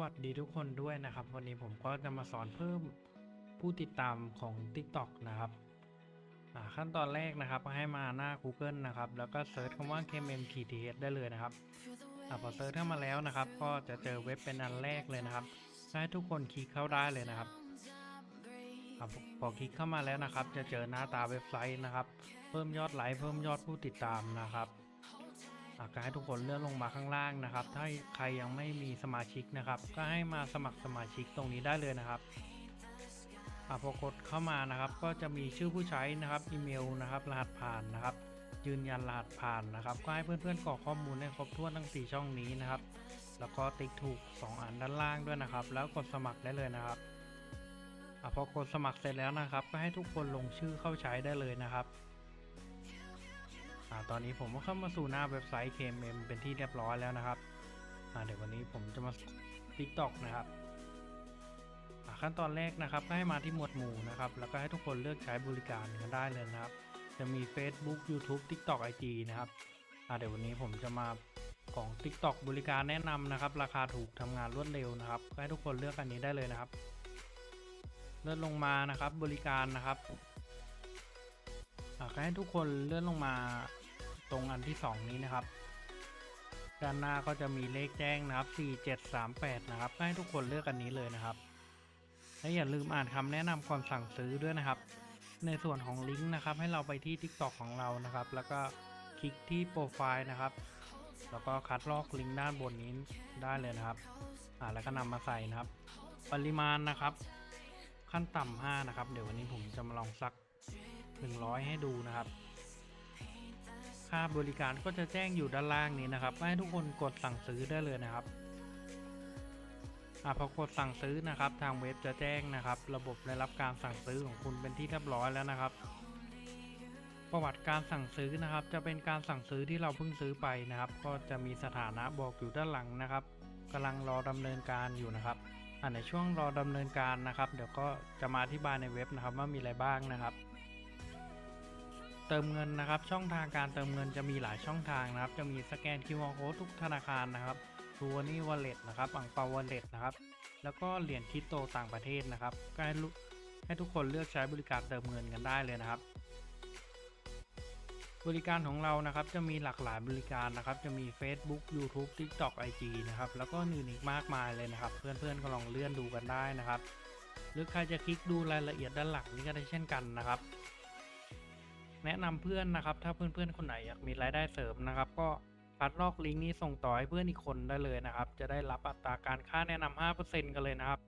วัสดีทุกคนด้วยนะครับ วันนี้ผมก็จะมาสอนเพิ่มผู้ติดตามของ TikTok นะครับขั้นตอนแรกนะครับให้มาหน้า Google นะครับ แล้วก็เซิร์ชคำว่า KMMTTH ได้เลยนะครับอพอเซิร์ชเข้ามาแล้วนะครับ ก็จะเจอเว็บเป็นอันแรกเลยนะครับให้ทุกคนคลิกเข้าได้เลยนะครับพอคลิกเข้ามาแล้วนะครับ จะเจอหน้าตาเว็บไซต์นะครับ เพิ่มยอดไลค์เพิ่มยอดผู้ติดตามนะครับ อะก็ให้ทุกคนเลื่อนลงมาข้างล่างนะครับ ถ้าใครยังไม่มีสมาชิกนะครับ ก็ให้มาสมัครสมาชิกตรงนี้ได้เลยนะครับอพอกดเข้ามานะครับ ก็จะมีชื่อผู้ใช้นะครับ อีเมลนะครับ รหัสผ่านนะครับ ยืนยันรหัสผ่านนะครับ ก็ให้เพื่อนๆกรอกข้อมูลให้ครบถ้วนทั้ง 4 ช่องนี้นะครับ แล้วก็ติ๊กถูก 2 อันด้านล่างด้วยนะครับ แล้วกดสมัครได้เลยนะครับอพอกดสมัครเสร็จแล้วนะครับ ก็ให้ทุกคนลงชื่อเข้าใช้ได้เลยนะครับ อ่าตอนนี้ผมก็เข้ามาสู่หน้าเว็บไซต์ KMM เป็นที่เรียบร้อยแล้วนะครับอ่าเดี๋ยววันนี้ผมจะมา TikTok นะครับอ่าขั้นตอนแรกนะครับก็ให้มาที่หมวดหมู่นะครับ แล้วก็ให้ทุกคนเลือกใช้บริการกันได้เลยนะครับ จะมี Facebook YouTube TikTok IG นะครับอ่าเดี๋ยววันนี้ผมจะมาของ TikTok บริการแนะนำนะครับ ราคาถูกทำงานรวดเร็วนะครับก็ให้ทุกคนเลือกอันนี้ได้เลยนะครับ เลื่อนลงมานะครับบริการนะครับให้ทุกคนเลื่อนลงมา ตรงอันที่ 2 นี้นะครับ ด้านหน้าก็จะมีเลขแจ้งนะครับ 4738 นะครับให้ทุกคนเลือกอันนี้เลยนะครับ และอย่าลืมอ่านคำแนะนำก่อนสั่งซื้อด้วยนะครับ ในส่วนของลิงก์นะครับให้เราไปที่ TikTok ของเรานะครับ แล้วก็คลิกที่โปรไฟล์นะครับ แล้วก็คัดลอกลิงก์ด้านบนนี้ได้เลยนะครับอ่าแล้วก็นำมาใส่นะครับ ปริมาณนะครับ ขั้นต่ำ5นะครับ เดี๋ยววันนี้ผมจะมาลองซัก 100 ให้ดูนะครับ ค่าบริการก็จะแจ้งอยู่ด้านล่างนี้นะครับให้ทุกคนกดสั่งซื้อได้เลยนะครับอพอกดสั่งซื้อนะครับ ทางเว็บจะแจ้งนะครับ ระบบได้รับการสั่งซื้อของคุณเป็นที่เรียบร้อยแล้วนะครับ ประวัติการสั่งซื้อนะครับ จะเป็นการสั่งซื้อที่เราเพิ่งซื้อไปนะครับ ก็จะมีสถานะบอกอยู่ด้านหลังนะครับกำลังรอดำเนินการอยู่นะครับอะในช่วงรอดำเนินการนะครับ เดี๋ยวก็จะมาอธิบายในเว็บนะครับว่ามีอะไรบ้างนะครับ เติมเงินนะครับ ช่องทางการเติมเงินจะมีหลายช่องทางนะครับ จะมีสแกน QR Code ทุกธนาคารนะครับทัวนี่วอลเล็ตนะครับอังเปาวอลเล็ตนะครับ แล้วก็เหรียญคริปโตต่างประเทศนะครับก็ให้ให้ทุกคนเลือกใช้บริการเติมเงินกันได้เลยนะครับ บริการของเรานะครับจะมีหลากหลายบริการนะครับ จะมี Facebook YouTube TikTok IG นะครับ แล้วก็อื่นอีกมากมายเลยนะครับ เพื่อนๆก็ลองเลื่อนดูกันได้นะครับ หรือใครจะคลิกดูรายละเอียดด้านหลังนี่ก็ได้เช่นกันนะครับ แนะนำเพื่อนนะครับถ้าเพื่อนๆคนไหนอยากมีรายได้เสริมนะครับ ก็คัดลอกลิงก์นี้ส่งต่อให้เพื่อนอีกคนได้เลยนะครับ จะได้รับอัตราการค่าแนะนำ5%กันเลยนะครับ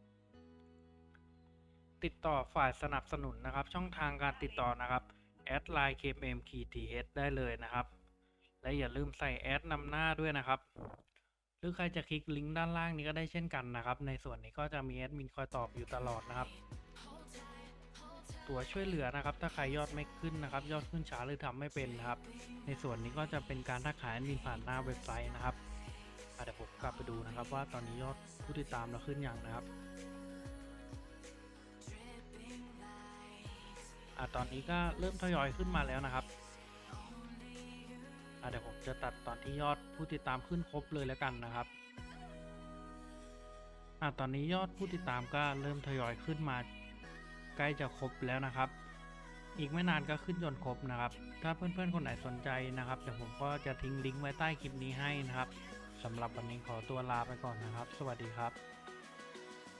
ติดต่อฝ่ายสนับสนุนนะครับ ช่องทางการติดต่อนะครับแอดไลน์ KMM KTH ได้เลยนะครับ และอย่าลืมใส่แอดนำหน้าด้วยนะครับ หรือใครจะคลิกลิงก์ด้านล่างนี้ก็ได้เช่นกันนะครับ ในส่วนนี้ก็จะมีแอดมินคอยตอบอยู่ตลอดนะครับ ตัวช่วยเหลือนะครับ ถ้าใครยอดไม่ขึ้นนะครับ ยอดขึ้นช้าหรือทำไม่เป็นนะครับ ในส่วนนี้ก็จะเป็นการทักขายแอดมินผ่านหน้าเว็บไซต์นะครับเดี๋ยวผมกลับไปดูนะครับ ว่าตอนนี้ยอดผู้ติดตามเราขึ้นอย่างนะครับอะตอนนี้ก็เริ่มทยอยขึ้นมาแล้วนะครับอะเดี๋ยวผมจะตัดตอนที่ยอดผู้ติดตามขึ้นครบเลยแล้วกันนะครับอะตอนนี้ยอดผู้ติดตามก็เริ่มทยอยขึ้นมา ใกล้จะครบแล้วนะครับ อีกไม่นานก็ขึ้นจนครบนะครับ ถ้าเพื่อนๆคนไหนสนใจนะครับเดี๋ยวผมก็จะทิ้งลิงก์ไว้ใต้คลิปนี้ให้นะครับสำหรับวันนี้ขอตัวลาไปก่อนนะครับ สวัสดีครับ